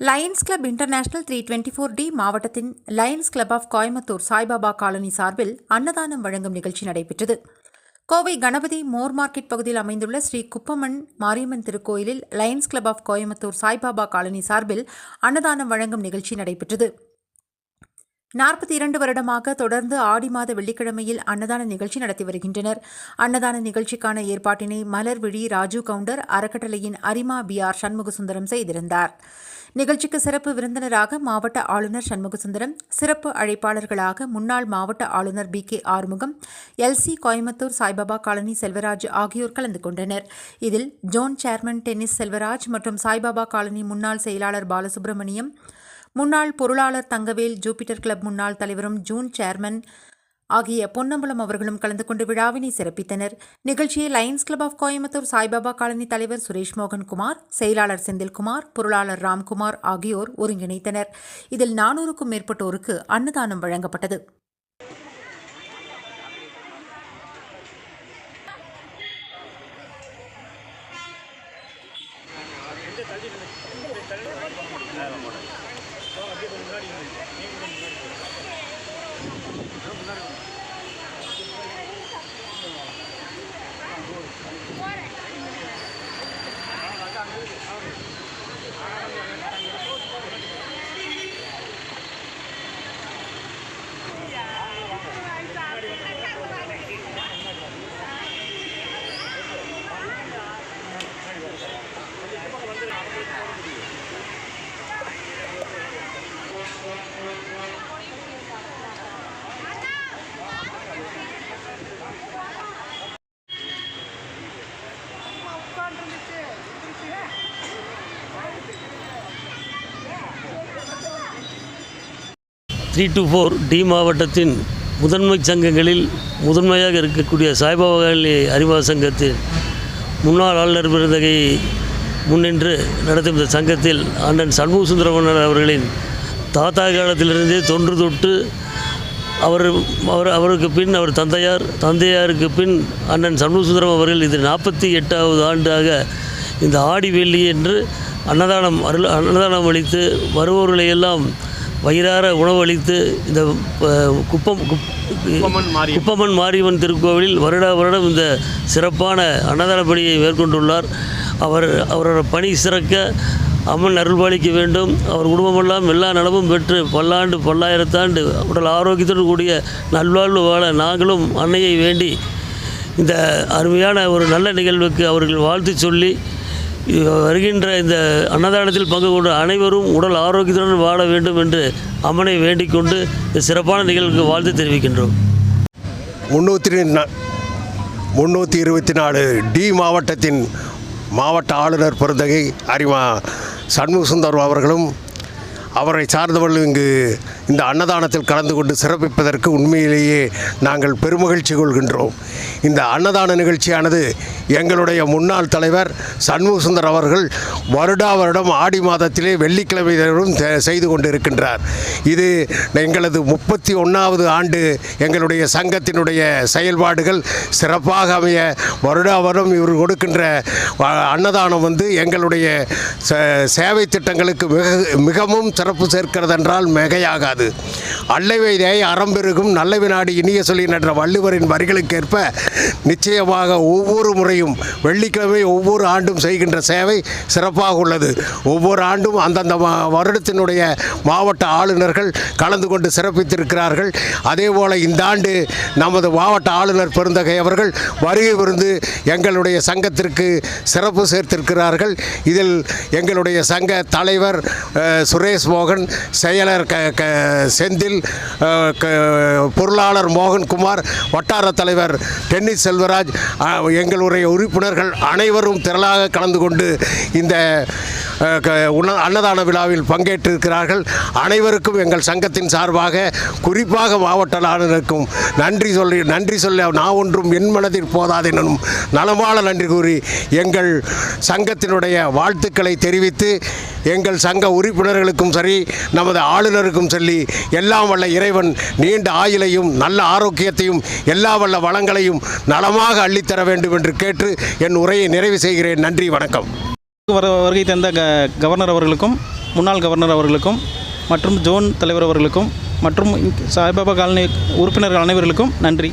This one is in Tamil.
Lions Club International three twenty four D மாவட்டத்தின் Lions Club of Coimbatore Saibaba colony சார்பில் அன்னதானம் வழங்கும் நிகழ்ச்சி நடைபெற்றது. கோவை கணபதி மோர் மார்க்கெட் பகுதியில் அமைந்துள்ள ஸ்ரீ குப்பம்மன் மாரியம்மன் திருக்கோயிலில் Lions Club of Coimbatore Saibaba colony சார்பில் அன்னதானம் வழங்கும் நிகழ்ச்சி நடைபெற்றது. நாற்பத்தி இரண்டு வருடமாக தொடர்ந்து ஆடி மாத வெள்ளிக்கிழமையில் அன்னதான நிகழ்ச்சி நடத்தி வருகின்றனர். அன்னதான நிகழ்ச்சிக்கான ஏற்பாட்டினை மலர்விழி ராஜு கவுண்டர் அறக்கட்டளையின் அரிமா பி ஆர் சண்முகசுந்தரம் செய்திருந்தார். நிகழ்ச்சிக்கு சிறப்பு விருந்தினராக மாவட்ட ஆளுநர் சண்முகசுந்தரம் சிறப்பு அழைப்பாளர்களாக முன்னாள் மாவட்ட ஆளுநர் P K Arumugam LC Coimbatore Saibaba colony Selvaraj ஆகியோர் கலந்து கொண்டனர். இதில் ஜோன் சேர்மன் டென்னிஸ் செல்வராஜ் மற்றும் சாய்பாபா காலனி முன்னாள் செயலாளர் பாலசுப்ரமணியம் முன்னாள் பொருளாளர் தங்கவேல் ஜூபிட்டர் கிளப் முன்னாள் தலைவரும் ஜூன் சேர்மன் ஆகிய பொன்னம்பலம் அவர்களும் கலந்து கொண்டு விழாவினை சிறப்பித்தனர். நிகழ்ச்சியை Lions Club of Coimbatore Saibaba colony தலைவர் சுரேஷ் மோகன்குமார் செயலாளர் செந்தில்குமார் பொருளாளர் ராம்குமார் ஆகியோர் ஒருங்கிணைத்தனர். இதில் நானூறுக்கும் மேற்பட்டோருக்கு அன்னதானம் வழங்கப்பட்டது. よくなる。த்ரீ டு ஃபோர் டி மாவட்டத்தின் முதன்மை சங்கங்களில் முதன்மையாக இருக்கக்கூடிய சாய்பாபா அறிவா சங்கத்தில் சங்கத்தின் முன்னாள் ஆளுநர் விருதகை முன்னின்று நடத்தும் இந்த சங்கத்தில் அண்ணன் சண்முக சுந்தரமன்னர் அவர்களின் தாத்தா காலத்திலிருந்தே தொன்று தொட்டு அவர் அவர் அவருக்கு பின் அவர் தந்தையார் தந்தையாருக்கு பின் அண்ணன் சண்முக சுந்தரம் அவர்கள் இது நாற்பத்தி எட்டாவது ஆண்டாக இந்த ஆடி வெள்ளி என்று அன்னதானம் அருள் அன்னதானம் அளித்து வருபவர்களை எல்லாம் வயிறார உணவளித்து இந்த குப்பம் குப்- குப்பம்மன் மாரியம்மன். திருக்கோவிலில் வருடா வருடம் இந்த சிறப்பான அன்னதான பணியை மேற்கொண்டுள்ளார். அவர் அவரோட பணி சிறக்க அம்மன் அருள்பாலிக்க வேண்டும். அவர் குடும்பமெல்லாம் எல்லா நலமும் பெற்று பல்லாண்டு பல்லாயிரத்தாண்டு உடல் ஆரோக்கியத்தோடு கூடிய நல்வாழ்வு வாழ நாங்களும் அன்னையை வேண்டி இந்த அருமையான ஒரு நல்ல நிகழ்வுக்கு அவர்கள் வாழ்த்து சொல்லி வருகின்ற இந்த அன்னதானத்தில் பங்கு கொண்ட அனைவரும் உடல் ஆரோக்கியத்துடன் வாழ வேண்டும் என்று அம்மனை வேண்டிக் கொண்டு இந்த சிறப்பான நிகழ்வுக்கு வாழ்த்து தெரிவிக்கின்றோம். முன்னூற்றி முன்னூற்றி இருபத்தி நாலு டி மாவட்டத்தின் மாவட்ட ஆளுநர் பெருந்தகை அரிமா சண்முகசுந்தர் அவர்களும் அவரை சார்ந்தவர்கள் இங்கு இந்த அன்னதானத்தில் கலந்து கொண்டு சிறப்பிப்பதற்கு உண்மையிலேயே நாங்கள் பெருமகிழ்ச்சி கொள்கின்றோம். இந்த அன்னதான நிகழ்ச்சியானது எங்களுடைய முன்னாள் தலைவர் சண்முகசுந்தர் அவர்கள் வருடா வருடம் ஆடி மாதத்திலே வெள்ளிக்கிழமை தோறும் செ- செய்து கொண்டிருக்கின்றார். இது எங்களது முப்பத்தி ஒன்றாவது ஆண்டு எங்களுடைய சங்கத்தினுடைய செயல்பாடுகள் சிறப்பாக அமைய வருடா வருடம் இவர் கொடுக்கின்ற அன்னதானம் வந்து எங்களுடைய சேவை திட்டங்களுக்கு மிக மிகவும் சிறப்பு சேர்க்கிறது என்றால் மிகையாகாது. அல்லவைதை அறம்பெருகும் நல்ல நாடு இனிய சொல்லி என்ற வள்ளுவரின் வரிகளுக்கேற்ப நிச்சயமாக ஒவ்வொரு முறையும் வெள்ளிக்கிழமை ஒவ்வொரு ஆண்டும் செய்கின்ற சேவை சிறப்பாக உள்ளது. ஒவ்வொரு ஆண்டும் அந்தந்த வருடத்தினுடைய மாவட்ட ஆளுநர்கள் கலந்து கொண்டு சிறப்பித்திருக்கிறார்கள். அதேபோல் இந்த ஆண்டு நமது மாவட்ட ஆளுநர் பெருந்தகை அவர்கள் வருகை விருந்து எங்களுடைய சங்கத்திற்கு சிறப்பு சேர்த்திருக்கிறார்கள். இதில் எங்களுடைய சங்க தலைவர் சுரேஷ் மோகன் செயலர் க க செந்தில் க- பொருளாளர் மோகன்குமார் வட்டார தலைவர் டென்னிஸ் செல்வராஜ் எங்களுடைய உறுப்பினர்கள் அனைவரும் திரளாக கலந்து கொண்டு இந்த அன்னதான விழாவில் பங்கேற்றிருக்கிறார்கள். அனைவருக்கும் எங்கள் சங்கத்தின் சார்பாக குறிப்பாக மாவட்ட ஆளுநருக்கும் நன்றி சொல்லி நன்றி சொல்ல நான் ஒன்றும் என் மனதில் போதாதெனும் நலமான நன்றி கூறி எங்கள் சங்கத்தினுடைய வாழ்த்துக்களை தெரிவித்து எங்கள் சங்க உறுப்பினர்களுக்கும் சரி நமது ஆளுநருக்கும் சொல்லி எல்லாம் வல்ல இறைவன் நீண்ட ஆயுளையும் நல்ல ஆரோக்கியத்தையும் எல்லா வல்ல வளங்களையும் நலமாக அள்ளித்தர வேண்டும் என்று கேட்டு என் உரையை நிறைவு செய்கிறேன். நன்றி வணக்கம். வர வருகை தந்த க கவர்னர் அவர்களுக்கும் முன்னாள் கவர்னர் அவர்களுக்கும் மற்றும் ஜோன் தலைவர் அவர்களுக்கும் மற்றும் சாய்பாபா காலனி உறுப்பினர்கள் அனைவர்களுக்கும் நன்றி.